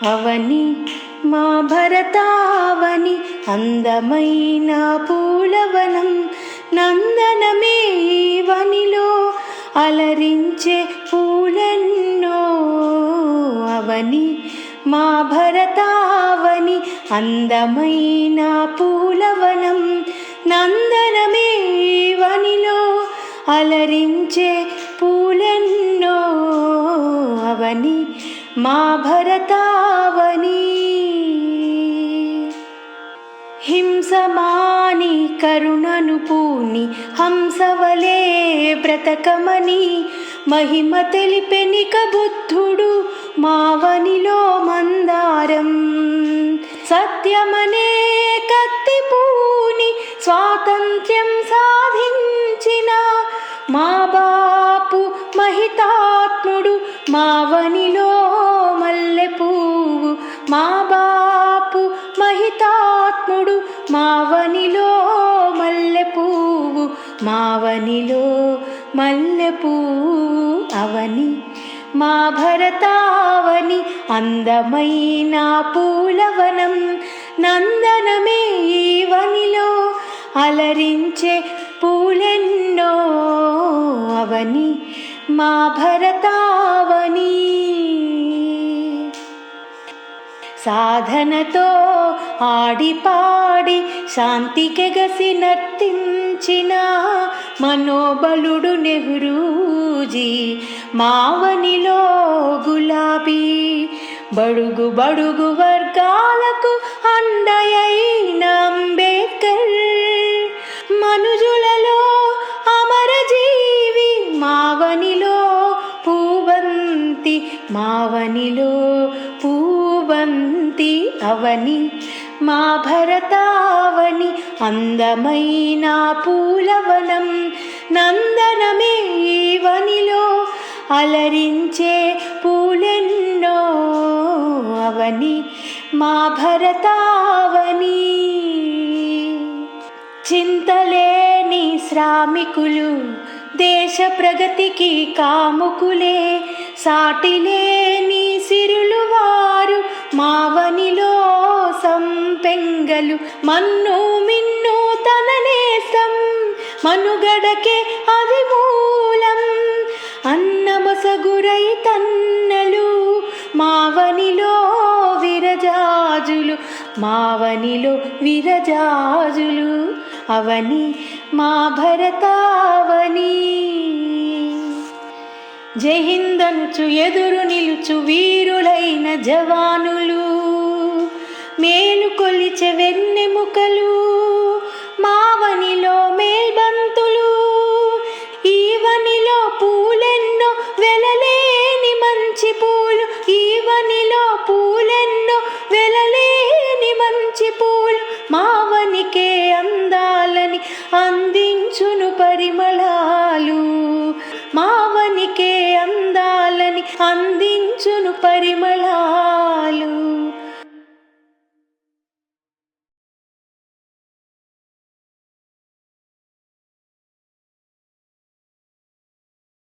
అవని మా భరతావని అందమైన పూలవనం నందనమే వనిలో అలరించే పూలెన్నో అవని మా భరతావని అందమైన పూలవనం నందనమే వనిలో అలరించే పూలెన్నో అవని మా భరతావని. హింసమాని కరుణను పూని హంసవలే బ్రతకమని మహిమ తెలిపెనిక బుద్ధుడు మావనిలో మందారం. సత్యమనే కత్తి పూని స్వాతంత్ర్యం సాధించిన మా బాపు మహితాత్ముడు మావనిలో మా బాపు మహితాత్ముడు మావనిలో మల్లె పువ్వు మావనిలో మల్లె పువ్వు అవని మా భరతావని అందమైన పూలవనం నందనమే వనిలో అలరించే పూలెన్నో అవని మా భరతావని సాధనతో ఆడిపాడి శాంతికెగసి నర్తించిన మనోబలుడు నెహ్రూజీ మావనిలో గులాబీ బడుగు బడుగు వర్గాలకు అండయైన అంబేద్కర్. మనుజులలో అమరజీవి మావనిలో పూవంతి మావనిలో పూ అవని మా భరతావని అందమైన పూలవనం నందనమే వనిలో అలరించే పూలెన్నో అవని మా భరతావని. చింతలేని శ్రామికులు దేశ ప్రగతికి కాముకులే సాటిలేని మావనిలో సంపెంగలు మన్ను మిన్ను తననేసం మనుగడకే అది మూలం అన్నమసగురై తన్నలు మావనిలో విరజాజులు మావనిలో విరజాజులు అవని మా భరతావని. జహిందనుచు ఎదురు నిలుచు వీరులైన జవాను మేలు కొలిచె వెన్నెముకలు మావనిలో మేల్బంతులు ఈవనిలో పూలెన్నో వెలలేని మంచి పూలు ఈవనిలో పూలెన్నో వెలలేని మంచి పూలు మావనికే అందాలని అందించును పరిమళాలు మావనికే అందాలని అందించును పరిమళాలు.